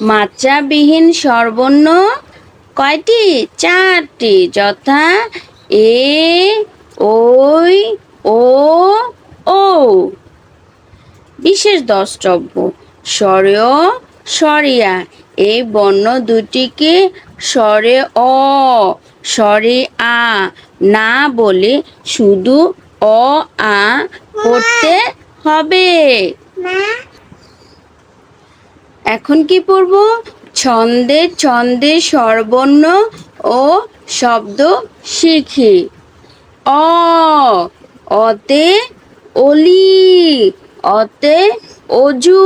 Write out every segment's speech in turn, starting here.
মাত্রাবিহীন স্বরবর্ণ কয়টি? চারটি। যথা এ, ওই, ও ও। বিশেষ দ্রষ্টব্য স্বরেয় স্বরিয়া। এই বর্ণ দুটিকে স্বরে অ, স্বরে আ না বলে শুধু অ, আ পড়তে হবে। এখন কি পড়ব? ছন্দে ছন্দে স্বরবর্ণ ও শব্দ শিখি। অ অতে অলি অতে অজু।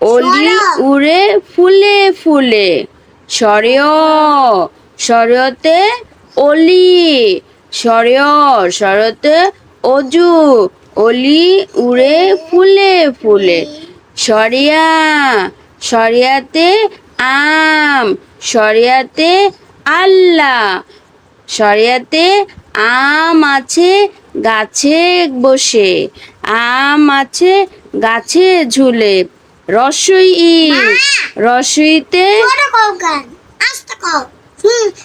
অলি উড়ে ফুলে ফুলে। সরেয় সরেয়তে অলি। সরেয় সরতে অজু। অলি উড়ে ফুলে ফুলে। সরিয়া সরিয়াতে আম সরিয়াতে আল্লাহ সরিয়াতে আম আছে গাছে বসে আম আছে গাছে ঝুলে রসই রসইতে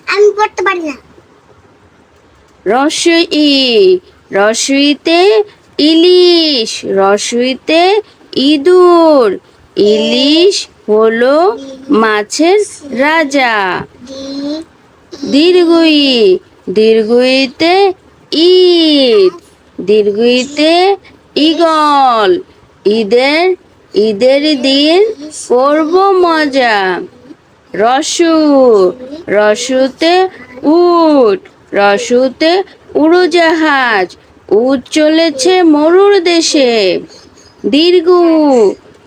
আমি পড়তে পারি না। রসই রসইতে ইলিশ রসইতে ইঁদুর। ইলিশ হলো মাছের রাজা। দীর্ঘই দীর্ঘইতে ঈদ দীর্ঘইতে ঈগল। ঈদের ঈদের দিন করব মজা। রসু। রসুতে উট। রসুতে উড়োজাহাজ। উট চলেছে মরুর দেশে। দীর্ঘ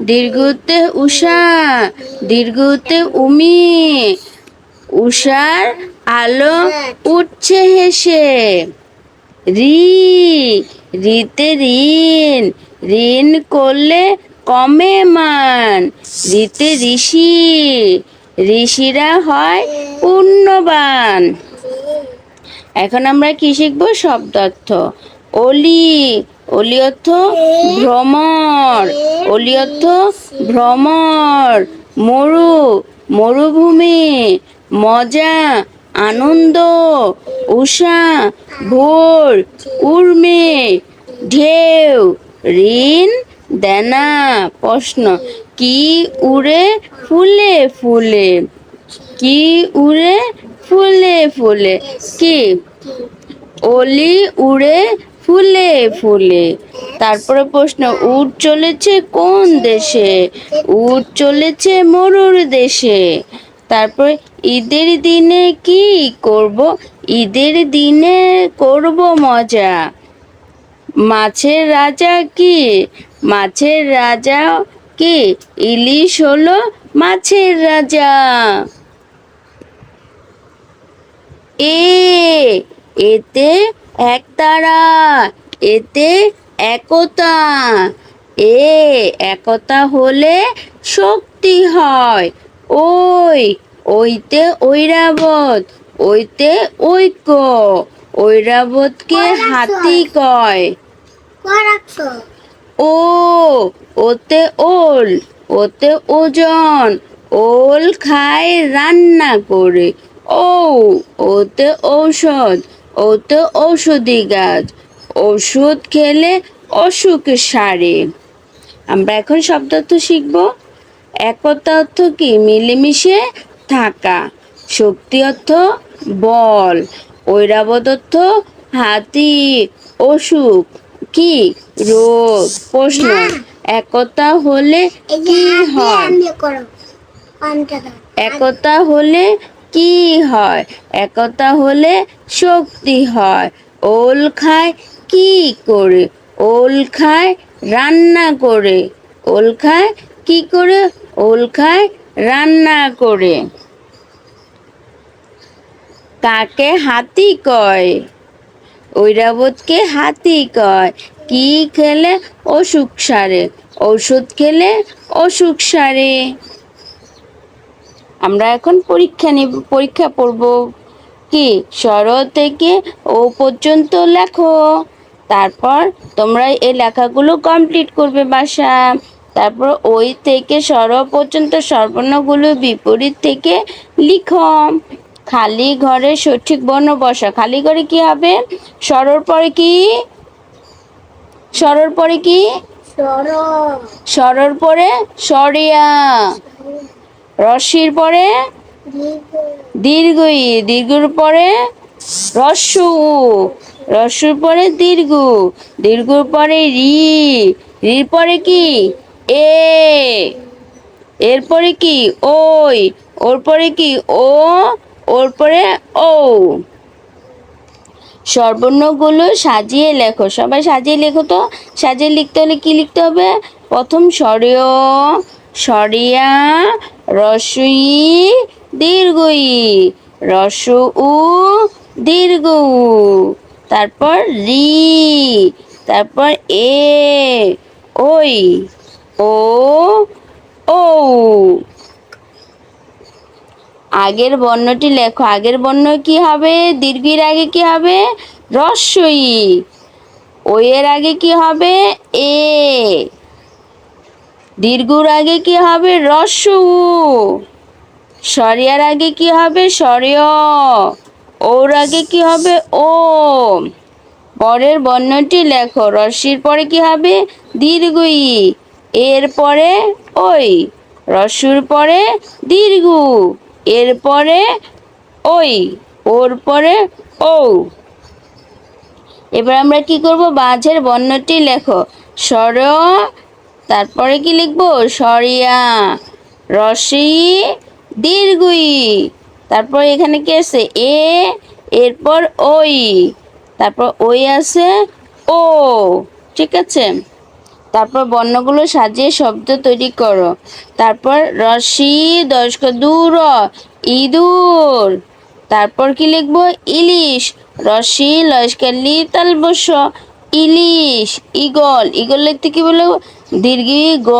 দীর্ঘতে উষা দীর্ঘতে উমি। উষার আলো উঠছে হেসে। রি, রিতে ঋণ ঋণ করলে কমে মান। রিতে ঋষি, ঋষিরা হয় পুণ্যবান। এখন আমরা কি শিখব? শব্দার্থ। অলি অলি অর্থ ভ্রমর অলি অর্থ ভ্রমর, মরু, মরুভূমি, মজা, আনন্দ, উষা, ভোর, উর্মে, ঢেউ, ঋণ, দেনা, প্রশ্ন। কি উড়ে ফুলে ফুলে? কি উড়ে ফুলে ফুলে? কি? অলি উড়ে ফুলে ফুলে। তারপরে প্রশ্ন, উট চলেছে কোন দেশে? উট চলেছে মরুর দেশে। তারপরে, ঈদের দিনে কি করব? ঈদের দিনে করব মজা। মাছের রাজা কি? মাছের রাজা কি? ইলিশ হলো মাছের রাজা। এ, এতে একতারা এতে একতা। এ একতা হলে শক্তি হয়। ওই ওইতে ঐরাবত ওইতে ঐক্য। ঐরাবতকে হাতি কয়। কয় ও ওতে ওল ওতে ওজন। ওল খায় রান্না করে। ও ওতে ঔষধ। ওতে ঔষধি গাছ। ওষুধ খেলে অসুখ সারে। আমরা এখন শব্দার্থ শিখব। একতা অর্থ কি? মিলেমিশে থাকা। শক্তি অর্থ বল। ঐরাবত অর্থ হাতি অসুখ কি? রোগ প্রশ্ন। একতা হলে কি হয়? একতা হলে কি হয়? একতা হলে শক্তি হয়। ওল খায় কি করে? ওল খায় রান্না করে। ওল খায় কি করে? ওল খায় রান্না করে। কাকে হাতি কয়। ঐরাবতকে হাতি কয়। কি খেলে? অসুখ সারে। ওষুধ খেলে অসুখ সারে। আমরা এখন পরীক্ষা নিব পরীক্ষা পড়ব। কি? স্বর থেকে ও পর্যন্ত লেখো। তারপর তোমরা এই লেখাগুলো কমপ্লিট করবে বাসা তারপর ওই থেকে সর পর্যন্ত সর্বর্ণগুলো বিপরীত থেকে লিখো। খালি ঘরে সঠিক বর্ণ বসা। খালি ঘরে কি হবে? সরর পরে কি? সরর পরে কি? সরো সরর পরে সরিয়া। রশির পরে? দীর্ঘই। দীর্ঘর পরে? রস্যু। রস্যুর পরে দীর্ঘ। দীর্ঘর পরে রি। রির পরে কি? এ। এরপরে কি? ওই। ওর পরে কি? ও। ওর পরে ও সর্বর্ণগুলো সাজিয়ে লেখো। সবাই সাজিয়ে লেখো তো। সাজিয়ে লিখতে হলে কি লিখতে হবে? প্রথম স্বরীয় সরিয়া রসই দীর্ঘই রস উ দীর্ঘ। তারপর রি, তারপর এ, ওই, ও ও আগের বর্ণটি লেখো। আগের বর্ণ কি হবে? দীর্ঘের আগে কি হবে? রস্যই ওই এর আগে কি হবে? এ। দীর্ঘর আগে কি হবে রস্য। সরিয়ার আগে কি হবে সরিয়? ওর আগে কি হবে ও? পরের বর্ণটি লেখো। রস্যির পরে কি হবে? দীর্ঘই। এর পরে ওই। রস্যুর পরে দীর্ঘ। এর পরে ওই। ওর পরে ও। এবার আমরা কি করব? বাঝের বর্ণটি লেখো। স্বর তারপরে কি লিখব? সরিয়া রসি দীর্ঘই। তারপর এখানে কি আছে? এ, এরপর ওই। তারপর ওই আছে ও। ঠিক আছে? তারপর বর্ণগুলো সাজিয়ে শব্দ তৈরি করো। তারপর রশি, দশক দূর, ইঁদুর। তারপর কি লিখব? ইলিশ। রশি লস্কালি তালবস ইলিশ, ইগল। ইগল লিখতে কি বলে দীর্ঘি, গ,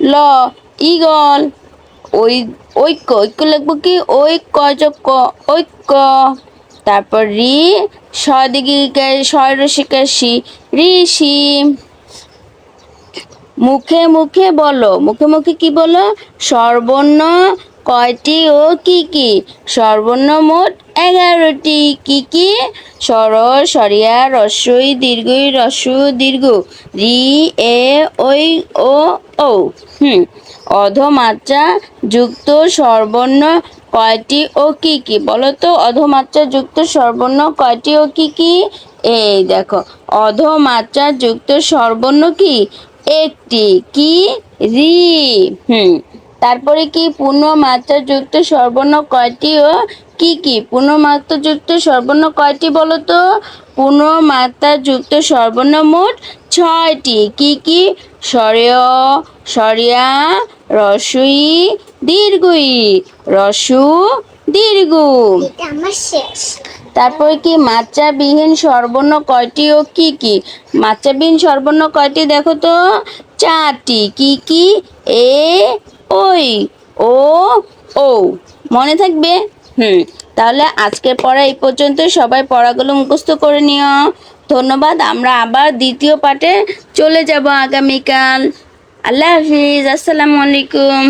ল, ইগল। ওই, ঐক্য ঐক্য লিখব কি? ঐক্য যক্য ঐক্য। তারপর রি সদিকে ছয় রসিকাশি ঋষি। মুখে মুখে বলো। মুখে মুখে কি বলো? সর্বর্ণ কয়টি ও কি কি? সর্বর্ণ মোট এগারোটি কি কি? সর সরিয়া, রস্যই, দীর্ঘই, রস্যু, দীর্ঘ। রি, এ ওই ও ও হুম। অধমাত্রা যুক্ত সর্বর্ণ কয়টি ও কি কি? বলো তো অধমাত্রা যুক্ত সর্বর্ণ কয়টি ও কি কি? এই দেখো, অধমাত্রা যুক্ত সর্বর্ণ কি? একটি, কি? রি। হুম। তারপরে কি পূর্ণমাত্রা যুক্ত সর্বর্ণ কয়টি ও কি? কি পূর্ণমাত্রা যুক্ত সর্বর্ণ কয়টি বলো তো পূর্ণমাত্রা যুক্ত সর্বর্ণ মোট ছয়টি। কি কি? সরেয় সরিয়া রসুই দীর্ঘই রসু দীর্ঘ। তারপরে কি মাত্রাবিহীন সর্বর্ণ কয়টি ও কি কি? মাত্রাবিহীন সর্বর্ণ কয়টি দেখো তো? চারটি। কি কি? এ ওই, ও ও, মনে থাকবে? হুম, তাহলে আজকের পড়া এই পর্যন্ত সবাই পড়াগুলো মুখস্থ করে নিও। ধন্যবাদ, আমরা আবার দ্বিতীয় পাঠে চলে যাব আগামীকাল। আল্লাহ হাফিজ, আসসালামু আলাইকুম।